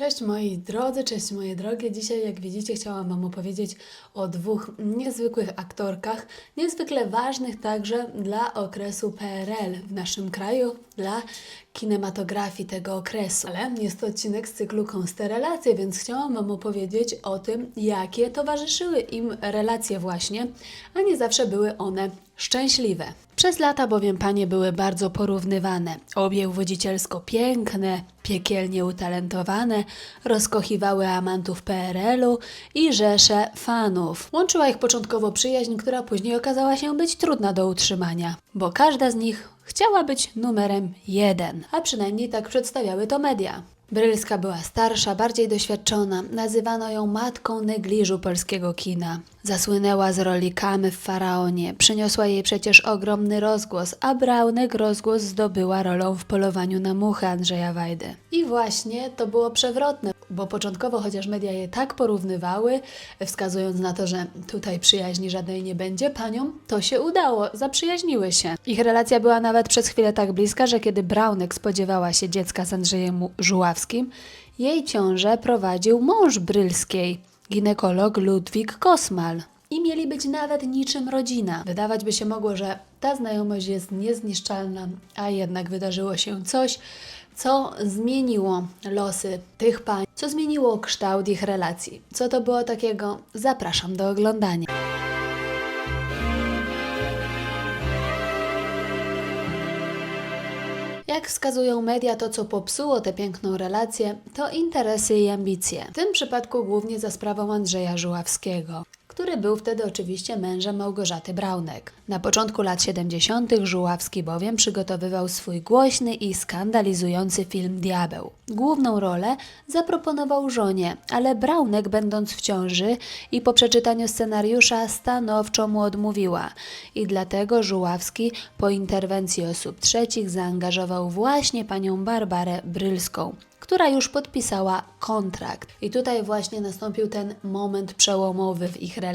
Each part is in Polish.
Cześć moi drodzy, cześć moje drogie. Dzisiaj, jak widzicie, chciałam Wam opowiedzieć o dwóch niezwykłych aktorkach, niezwykle ważnych także dla okresu PRL w naszym kraju, dla kinematografii tego okresu. Ale jest to odcinek z cyklu Konsterelacje, więc chciałam Wam opowiedzieć o tym, jakie towarzyszyły im relacje właśnie, a nie zawsze były one szczęśliwe. Przez lata bowiem panie były bardzo porównywane. Obie uwodzicielsko piękne, piekielnie utalentowane, rozkochiwały amantów PRL-u i rzesze fanów. Łączyła ich początkowo przyjaźń, która później okazała się być trudna do utrzymania, bo każda z nich chciała być numerem jeden, a przynajmniej tak przedstawiały to media. Brylska była starsza, bardziej doświadczona. Nazywano ją matką negliżu polskiego kina. Zasłynęła z roli Kamy w Faraonie. Przyniosła jej przecież ogromny rozgłos, a Braunek rozgłos zdobyła rolą w polowaniu na muchy Andrzeja Wajdy. I właśnie to było przewrotne, bo początkowo chociaż media je tak porównywały, wskazując na to, że tutaj przyjaźni żadnej nie będzie, paniom to się udało, zaprzyjaźniły się. Ich relacja była nawet przez chwilę tak bliska, że kiedy Braunek spodziewała się dziecka z Andrzejem Żuławskim, jej ciążę prowadził mąż Brylskiej, ginekolog Ludwik Kosmal. I mieli być nawet niczym rodzina. Wydawać by się mogło, że ta znajomość jest niezniszczalna, a jednak wydarzyło się coś, co zmieniło losy tych pań, co zmieniło kształt ich relacji. Co to było takiego? Zapraszam do oglądania. Jak wskazują media, to co popsuło tę piękną relację, to interesy i ambicje. W tym przypadku głównie za sprawą Andrzeja Żuławskiego który był wtedy oczywiście mężem Małgorzaty Braunek. Na początku lat 70. Żuławski bowiem przygotowywał swój głośny i skandalizujący film Diabeł. Główną rolę zaproponował żonie, ale Braunek, będąc w ciąży i po przeczytaniu scenariusza, stanowczo mu odmówiła. I dlatego Żuławski po interwencji osób trzecich zaangażował właśnie panią Barbarę Brylską która już podpisała kontrakt. I tutaj właśnie nastąpił ten moment przełomowy w ich relacji,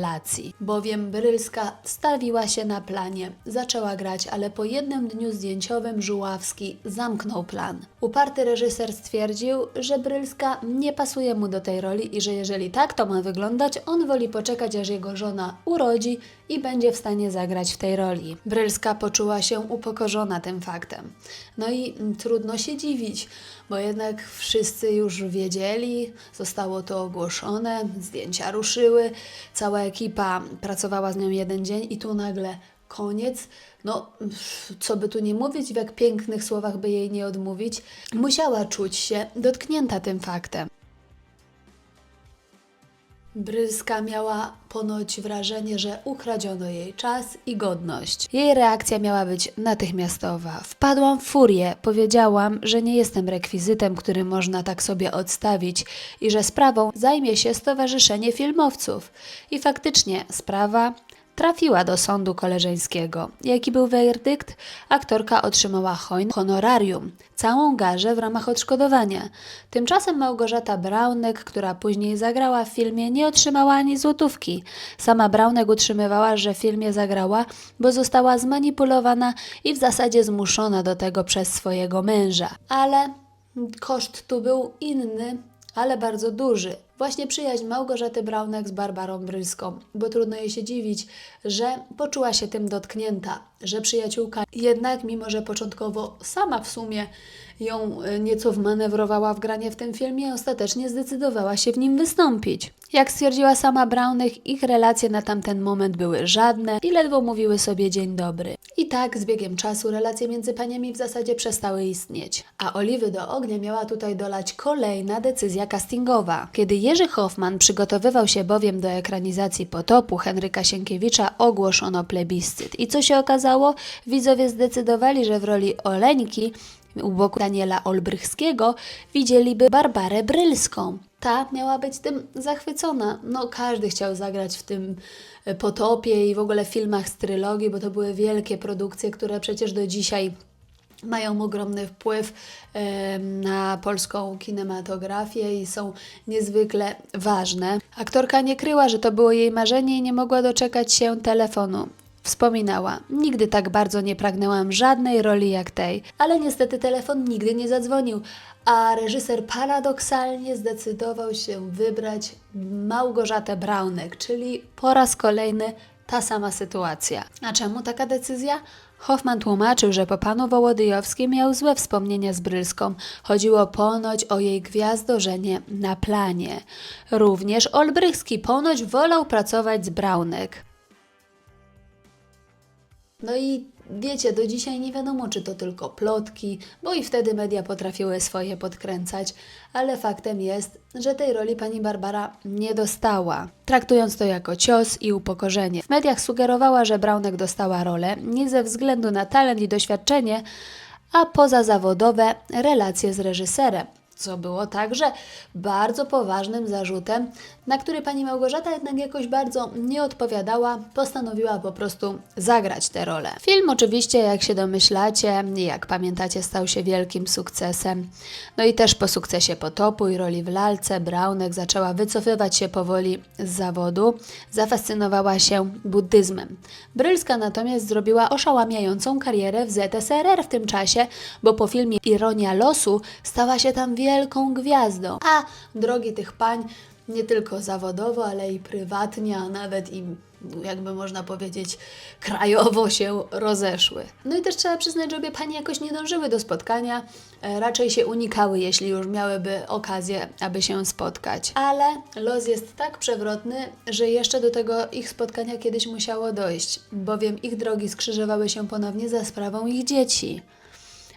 bowiem Brylska stawiła się na planie, zaczęła grać, ale po jednym dniu zdjęciowym Żuławski zamknął plan. Uparty reżyser stwierdził, że Brylska nie pasuje mu do tej roli i że jeżeli tak to ma wyglądać, on woli poczekać, aż jego żona urodzi i będzie w stanie zagrać w tej roli. Brylska poczuła się upokorzona tym faktem. No i trudno się dziwić, bo jednak wszyscy już wiedzieli, zostało to ogłoszone, zdjęcia ruszyły, cała ekipa pracowała z nią jeden dzień i tu nagle koniec. No, co by tu nie mówić, w jak pięknych słowach by jej nie odmówić, musiała czuć się dotknięta tym faktem. Bryska miała ponoć wrażenie, że ukradziono jej czas i godność. Jej reakcja miała być natychmiastowa. Wpadłam w furię, powiedziałam, że nie jestem rekwizytem, który można tak sobie odstawić i że sprawą zajmie się Stowarzyszenie Filmowców. I faktycznie sprawa trafiła do sądu koleżeńskiego. Jaki był werdykt? Aktorka otrzymała hojne honorarium, całą garzę w ramach odszkodowania. Tymczasem Małgorzata Braunek, która później zagrała w filmie, nie otrzymała ani złotówki. Sama Braunek utrzymywała, że w filmie zagrała, bo została zmanipulowana i w zasadzie zmuszona do tego przez swojego męża. Ale koszt tu był inny, ale bardzo duży. Właśnie przyjaźń Małgorzaty Braunek z Barbarą Brylską, bo trudno jej się dziwić, że poczuła się tym dotknięta, że przyjaciółka jednak, mimo że początkowo sama w sumie ją e, nieco wmanewrowała w granie w tym filmie, ostatecznie zdecydowała się w nim wystąpić. Jak stwierdziła sama Braunek, ich relacje na tamten moment były żadne i ledwo mówiły sobie dzień dobry. I tak z biegiem czasu relacje między paniami w zasadzie przestały istnieć. A oliwy do ognia miała tutaj dolać kolejna decyzja castingowa. Kiedy Jerzy Hoffman przygotowywał się bowiem do ekranizacji Potopu Henryka Sienkiewicza, ogłoszono plebiscyt. I co się okazało? Widzowie zdecydowali, że w roli Oleńki u boku Daniela Olbrychskiego widzieliby Barbarę Brylską. Ta miała być tym zachwycona. No, każdy chciał zagrać w tym e, potopie i w ogóle filmach z trylogii, bo to były wielkie produkcje, które przecież do dzisiaj mają ogromny wpływ em, na polską kinematografię i są niezwykle ważne. Aktorka nie kryła, że to było jej marzenie i nie mogła doczekać się telefonu. Wspominała, nigdy tak bardzo nie pragnęłam żadnej roli jak tej, ale niestety telefon nigdy nie zadzwonił, a reżyser paradoksalnie zdecydował się wybrać Małgorzatę Braunek, czyli po raz kolejny ta sama sytuacja. A czemu taka decyzja? Hoffman tłumaczył, że po panu Wołodyjowskim miał złe wspomnienia z Brylską. Chodziło ponoć o jej gwiazdorzenie na planie. Również Olbrychski ponoć wolał pracować z Braunek. No i wiecie, do dzisiaj nie wiadomo, czy to tylko plotki, bo i wtedy media potrafiły swoje podkręcać, ale faktem jest, że tej roli pani Barbara nie dostała, traktując to jako cios i upokorzenie. W mediach sugerowała, że Braunek dostała rolę nie ze względu na talent i doświadczenie, a pozazawodowe relacje z reżyserem co było także bardzo poważnym zarzutem, na który pani Małgorzata jednak jakoś bardzo nie odpowiadała, postanowiła po prostu zagrać tę rolę. Film oczywiście, jak się domyślacie, jak pamiętacie, stał się wielkim sukcesem. No i też po sukcesie Potopu i roli w lalce, Braunek zaczęła wycofywać się powoli z zawodu, zafascynowała się buddyzmem. Brylska natomiast zrobiła oszałamiającą karierę w ZSRR w tym czasie, bo po filmie Ironia losu stała się tam wielką gwiazdą. A drogi tych pań nie tylko zawodowo, ale i prywatnie, a nawet i jakby można powiedzieć, krajowo się rozeszły. No i też trzeba przyznać, że obie panie jakoś nie dążyły do spotkania, e, raczej się unikały, jeśli już miałyby okazję, aby się spotkać. Ale los jest tak przewrotny, że jeszcze do tego ich spotkania kiedyś musiało dojść, bowiem ich drogi skrzyżowały się ponownie za sprawą ich dzieci.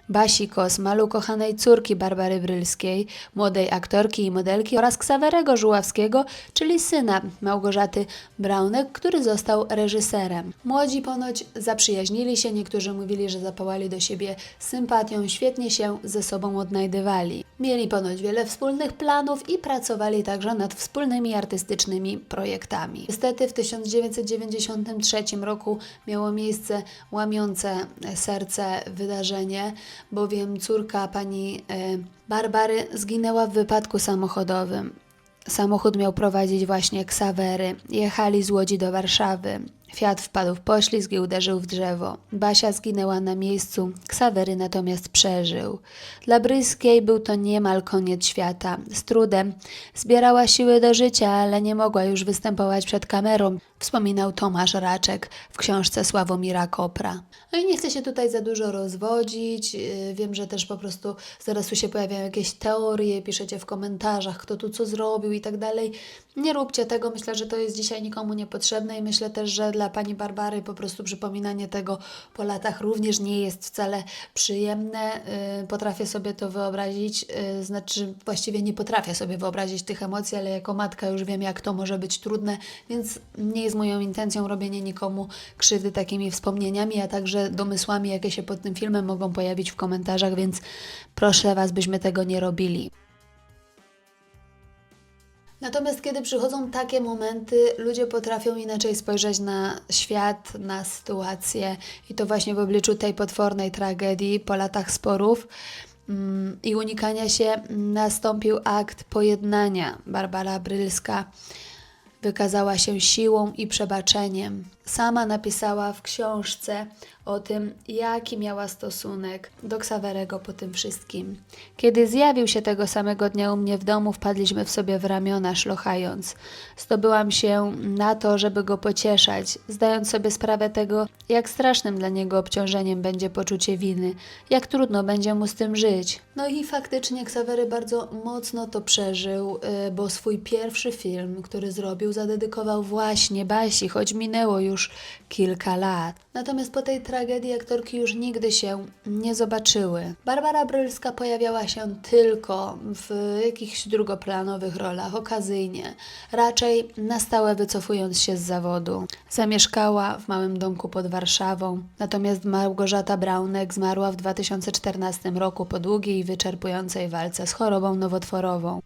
Basi Kos, malu kochanej córki Barbary Brylskiej, młodej aktorki i modelki oraz Ksawerego Żuławskiego, czyli syna Małgorzaty Braunek, który został reżyserem. Młodzi ponoć zaprzyjaźnili się, niektórzy mówili, że zapałali do siebie sympatią, świetnie się ze sobą odnajdywali. Mieli ponoć wiele wspólnych planów i pracowali także nad wspólnymi artystycznymi projektami. Niestety w 1993 roku miało miejsce łamiące serce wydarzenie, bowiem córka pani e, Barbary zginęła w wypadku samochodowym. Samochód miał prowadzić właśnie Ksawery. Jechali z Łodzi do Warszawy. Fiat wpadł w poślizg i uderzył w drzewo. Basia zginęła na miejscu, Ksawery natomiast przeżył. Dla Bryskiej był to niemal koniec świata. Z trudem zbierała siły do życia, ale nie mogła już występować przed kamerą, wspominał Tomasz Raczek w książce Sławomira Kopra. No i nie chcę się tutaj za dużo rozwodzić. Yy, Wiem, że też po prostu zaraz tu się pojawiają jakieś teorie, piszecie w komentarzach, kto tu co zrobił i tak dalej. Nie róbcie tego, myślę, że to jest dzisiaj nikomu niepotrzebne i myślę też, że dla pani Barbary po prostu przypominanie tego po latach również nie jest wcale przyjemne. Yy, Potrafię sobie to wyobrazić, yy, znaczy właściwie nie potrafię sobie wyobrazić tych emocji, ale jako matka już wiem, jak to może być trudne, więc nie jest moją intencją robienie nikomu krzywdy takimi wspomnieniami, a także domysłami, jakie się pod tym filmem mogą pojawić w komentarzach, więc proszę Was, byśmy tego nie robili. Natomiast kiedy przychodzą takie momenty, ludzie potrafią inaczej spojrzeć na świat, na sytuację i to właśnie w obliczu tej potwornej tragedii po latach sporów mm, i unikania się nastąpił akt pojednania. Barbara Brylska wykazała się siłą i przebaczeniem. Sama napisała w książce o tym, jaki miała stosunek do Ksawerego po tym wszystkim. Kiedy zjawił się tego samego dnia u mnie w domu, wpadliśmy w sobie w ramiona, szlochając. Zdobyłam się na to, żeby go pocieszać, zdając sobie sprawę tego, jak strasznym dla niego obciążeniem będzie poczucie winy, jak trudno będzie mu z tym żyć. No i faktycznie Ksawery bardzo mocno to przeżył, y, bo swój pierwszy film, który zrobił, zadedykował właśnie Basi, choć minęło już kilka lat. Natomiast po tej tragedii aktorki już nigdy się nie zobaczyły. Barbara Brylska pojawiała się tylko w jakichś drugoplanowych rolach, okazyjnie, raczej na stałe wycofując się z zawodu. Zamieszkała w małym domku pod Warszawą, natomiast Małgorzata Braunek zmarła w 2014 roku po długiej i wyczerpującej walce z chorobą nowotworową.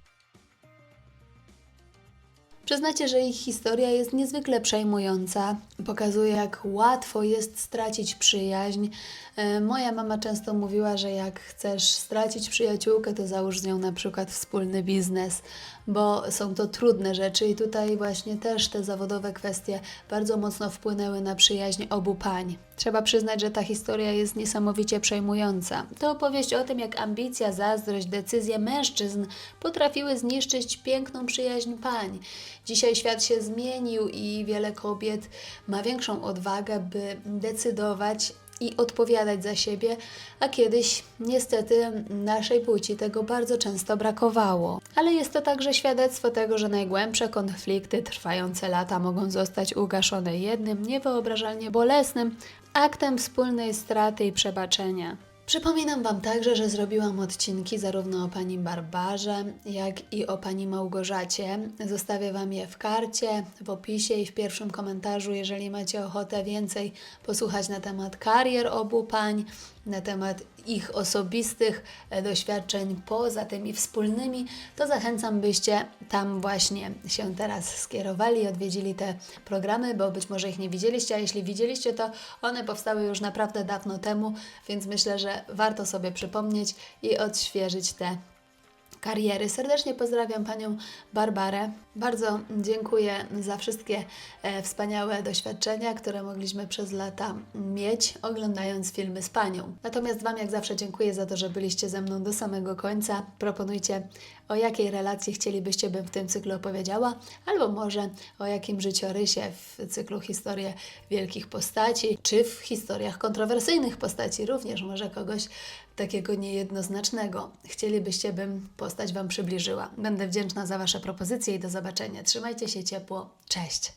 Przyznacie, że ich historia jest niezwykle przejmująca. Pokazuje, jak łatwo jest stracić przyjaźń. E, Moja mama często mówiła, że jak chcesz stracić przyjaciółkę, to załóż z nią na przykład wspólny biznes, bo są to trudne rzeczy i tutaj właśnie też te zawodowe kwestie bardzo mocno wpłynęły na przyjaźń obu pań. Trzeba przyznać, że ta historia jest niesamowicie przejmująca. To opowieść o tym, jak ambicja, zazdrość, decyzje mężczyzn potrafiły zniszczyć piękną przyjaźń pań. Dzisiaj świat się zmienił i wiele kobiet ma większą odwagę, by decydować i odpowiadać za siebie, a kiedyś niestety naszej płci tego bardzo często brakowało. Ale jest to także świadectwo tego, że najgłębsze konflikty trwające lata mogą zostać ugaszone jednym niewyobrażalnie bolesnym aktem wspólnej straty i przebaczenia. Przypominam Wam także, że zrobiłam odcinki zarówno o pani Barbarze, jak i o pani Małgorzacie. Zostawię Wam je w karcie, w opisie i w pierwszym komentarzu, jeżeli macie ochotę więcej posłuchać na temat karier obu pań, na temat ich osobistych e, doświadczeń poza tymi wspólnymi, to zachęcam, byście tam właśnie się teraz skierowali, odwiedzili te programy, bo być może ich nie widzieliście, a jeśli widzieliście, to one powstały już naprawdę dawno temu, więc myślę, że warto sobie przypomnieć i odświeżyć te kariery. Serdecznie pozdrawiam panią Barbarę. Bardzo dziękuję za wszystkie e, wspaniałe doświadczenia, które mogliśmy przez lata mieć, oglądając filmy z panią. Natomiast Wam, jak zawsze, dziękuję za to, że byliście ze mną do samego końca. Proponujcie, o jakiej relacji chcielibyście, bym w tym cyklu opowiedziała, albo może o jakim życiorysie w cyklu Historie Wielkich Postaci, czy w historiach kontrowersyjnych postaci również, może kogoś takiego niejednoznacznego. Chcielibyście, bym postać Wam przybliżyła. Będę wdzięczna za Wasze propozycje i do zobaczenia. Trzymajcie się ciepło. Cześć!